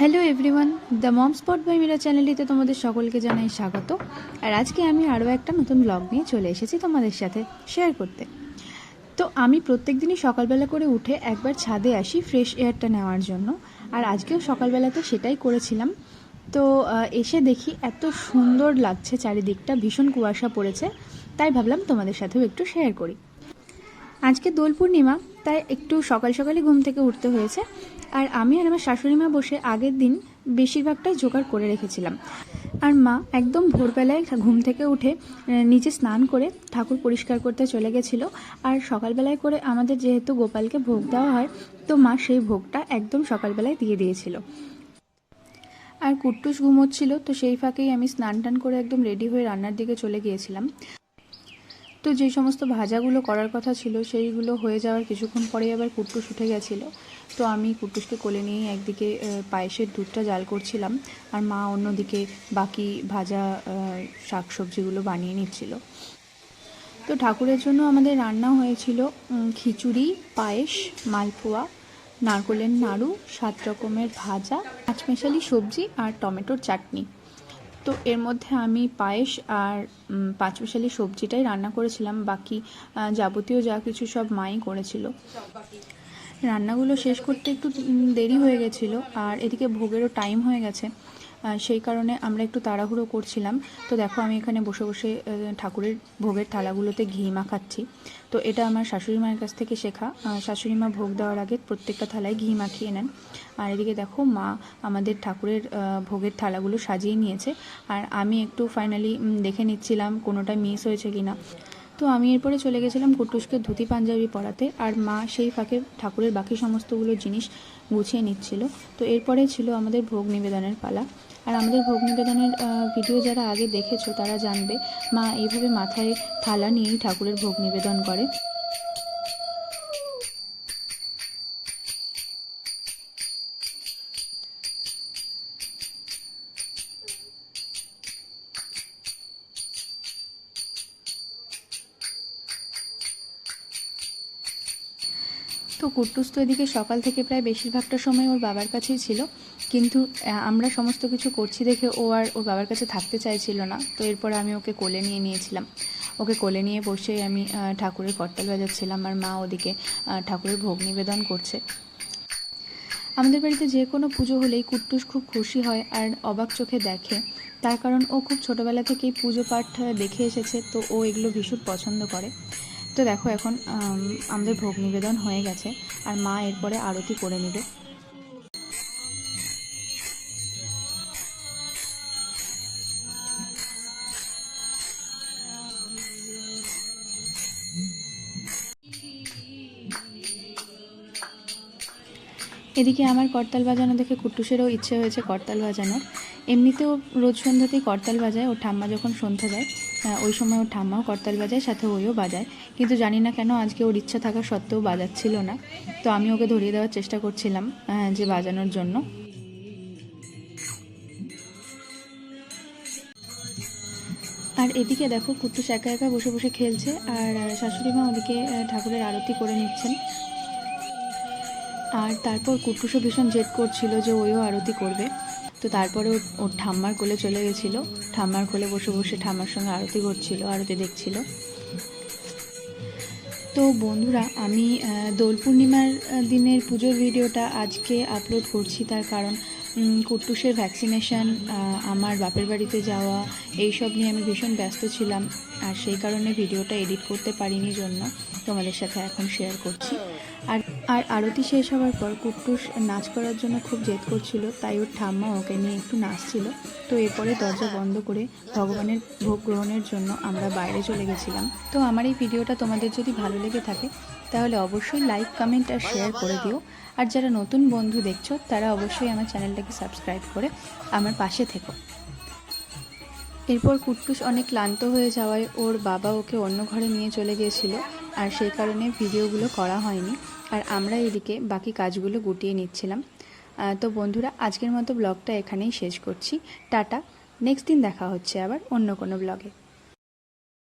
Hello everyone the mom spot by Mira চ্যানেলটিতে তোমাদের সকলকে জানাই স্বাগত। আর আজকে আমি আরও একটা নতুন ব্লগ নিয়ে চলে এসেছি তোমাদের সাথে শেয়ার করতে। তো আমি প্রত্যেক দিনই সকালবেলা করে উঠে একবার ছাদে আসি ফ্রেশ এয়ারটা নেওয়ার জন্য। আর আজকেও সকালবেলাতে সেটাই করেছিলাম। তো এসে দেখি এত সুন্দর লাগছে, চারিদিকটা ভীষণ কুয়াশা পড়েছে। তাই ভাবলাম তোমাদের সাথেও একটু শেয়ার করি। আজকে দোল পূর্ণিমা, তাই একটু সকাল সকালই ঘুম থেকে উঠতে হয়েছে। আর আমি আর আমার শাশুড়ি মা বসে আগের দিন বেশিরভাগটাই জোগাড় করে রেখেছিলাম। আর মা একদম ভোরবেলায় ঘুম থেকে উঠে নিচে স্নান করে ঠাকুর পরিষ্কার করতে চলে গেছিল। আর সকালবেলায় করে আমাদের যেহেতু গোপালকে ভোগ দেওয়া হয়, তো মা সেই ভোগটা একদম সকালবেলায় দিয়ে দিয়েছিল। আর কুট্টুস ঘুমোচ্ছিল, তো সেই ফাঁকেই আমি স্নান টান করে একদম রেডি হয়ে রান্নার দিকে চলে গিয়েছিলাম। তো যে সমস্ত ভাজাগুলো করার কথা ছিল সেইগুলো হয়ে যাওয়ার কিছুক্ষণ পরেই আবার কুট্টুস উঠে গেছিল। তো আমি কুট্টুসকে কোলে নিয়ে একদিকে পায়েসের দুধটা জাল করছিলাম আর মা অন্যদিকে বাকি ভাজা আহ, শাকসবজিগুলো বানিয়ে নিচ্ছিল। তো ঠাকুরের জন্য আমাদের রান্না হয়েছিল খিচুড়ি পায়েস মালপোয়া নারকোলের নাড়ু সাত রকমের ভাজা পাঁচমেশালি সবজি আর টমেটোর চাটনি। তো এর মধ্যে আমি পায়েস আর পাঁচমিশালি সবজিটাই রান্না করেছিলাম। বাকি যাবতীয় যা কিছু সব মাই করেছিল। রান্নাগুলো শেষ করতে একটু দেরি হয়ে গেছিল আর এদিকে ভোগেরও টাইম হয়ে গেছে। সেই কারণে আমরা একটু তাড়াহুড়ো করছিলাম। তো দেখো আমি এখানে বসে বসে ঠাকুরের ভোগের থালাগুলোতে ঘি মাখাচ্ছি। তো এটা আমার শাশুড়ি মায়ের কাছ থেকে শেখা। শাশুড়ি মা ভোগ দেওয়ার আগে প্রত্যেকটা থালায় ঘি মাখিয়ে নেন। আর এদিকে দেখো মা আমাদের ঠাকুরের ভোগের থালাগুলো সাজিয়ে নিয়েছে। আর আমি একটু ফাইনালি দেখে নিচ্ছিলাম কোনোটা মিস হয়েছে কিনা। তো আমি এরপরে চলে গেছিলাম কুটুসকে ধুতি পাঞ্জাবি পরাতে, আর মা সেই ফাঁকে ঠাকুরের বাকি সমস্তগুলো জিনিস গুছিয়ে নিচ্ছিল। তো এরপরে ছিল আমাদের ভোগ নিবেদনের পালা। আর আমাদের ভোগ নিবেদনের ভিডিও যারা আগে দেখেছ তারা জানবে, মা এইভাবে মাথায় থালা নিয়েই ঠাকুরের ভোগ নিবেদন করে। তো কুট্টুস তো এদিকে সকাল থেকে প্রায় বেশিরভাগটা সময় ওর বাবার কাছেই ছিল। কিন্তু আমরা সমস্ত কিছু করছি দেখে ও আর ওর বাবার কাছে থাকতে চাইছিল না। তো এরপর আমি ওকে কোলে নিয়ে নিয়েছিলাম। ওকে কোলে নিয়ে বসে আমি ঠাকুরের করতাল বাজাচ্ছিলাম আর মা ওদিকে ঠাকুরের ভোগ নিবেদন করছে। আমাদের বাড়িতে যে কোনো পুজো হলেই কুট্টুস খুব খুশি হয় আর অবাক চোখে দেখে। তার কারণ ও খুব ছোটোবেলা থেকেই পুজো পাঠ দেখে এসেছে। তো ও এগুলো ভীষণ পছন্দ করে। তো দেখো এখন আম, আমাদের ভোগ নিবেদন হয়ে গেছে আর মা এরপরে আরতি করে নেবে। এদিকে আমার করতাল বাজানো দেখে কুট্টুসেরও ইচ্ছে হয়েছে করতাল বাজানোর। এমনিতেও রোজ সন্ধ্যাতেই করতাল বাজায় ওর ঠাম্মা যখন সন্ধ্যা দেয় ওই সময় ওর ঠাম্মাও করতাল বাজায়, সাথে ওইও বাজায়। কিন্তু জানি না কেন আজকে ওর ইচ্ছা থাকা সত্ত্বেও বাজাচ্ছিল না। তো আমি ওকে ধরিয়ে দেওয়ার চেষ্টা করছিলাম যে বাজানোর জন্য। আর এদিকে দেখো কুট্টুস একা একা বসে বসে খেলছে, আর শাশুড়ি মা ওদিকে ঠাকুরের আরতি করে নিচ্ছেন। আর তারপর কুট্টুসও ভীষণ জেদ করছিল যে ওইও আরতি করবে। তো তারপরে ওর- ঠাম্মার কোলে চলে গেছিল। ঠাম্মার কোলে বসে বসে ঠাম্মার সঙ্গে আরতি করছিল, আরতি দেখছিল। তো বন্ধুরা, আমি দোল পূর্ণিমার দিনের পুজোর ভিডিওটা আজকে আপলোড করছি। তার কারণ কুট্টুসের ভ্যাকসিনেশন আমার বাপের বাড়িতে যাওয়া, এইসব নিয়ে আমি ভীষণ ব্যস্ত ছিলাম। আর সেই কারণে ভিডিওটা এডিট করতে পারিনি জন্য তোমাদের সাথে এখন শেয়ার করছি। আর আর আরতি শেষ হওয়ার পর কুট্টুস নাচ করার জন্য খুব জেদ করছিল, তাই ওর ঠাম্মা ওকে নিয়ে একটু নাচছিল। তো এরপরে দরজা বন্ধ করে ভগবানের ভোগ গ্রহণের জন্য আমরা বাইরে চলে গেছিলাম। তো আমার এই ভিডিওটা তোমাদের যদি ভালো লেগে থাকে, তাহলে অবশ্যই লাইক কমেন্ট আর শেয়ার করে দিও। আর যারা নতুন বন্ধু দেখছ, তারা অবশ্যই আমার চ্যানেলটাকে সাবস্ক্রাইব করে আমার পাশে থেকো। এরপর কুট্টুস অনেক ক্লান্ত হয়ে যাওয়ায় ওর বাবা ওকে অন্য ঘরে নিয়ে চলে গিয়েছিল, আর সেই কারণে ভিডিওগুলো করা হয়নি। আর আমরা এদিকে বাকি কাজগুলো গুটিয়ে নিচ্ছিলাম। তো বন্ধুরা, আজকের মতো ব্লগটা এখানেই শেষ করছি। টাটা, নেক্সট দিন দেখা হচ্ছে আবার অন্য কোনো ব্লগে।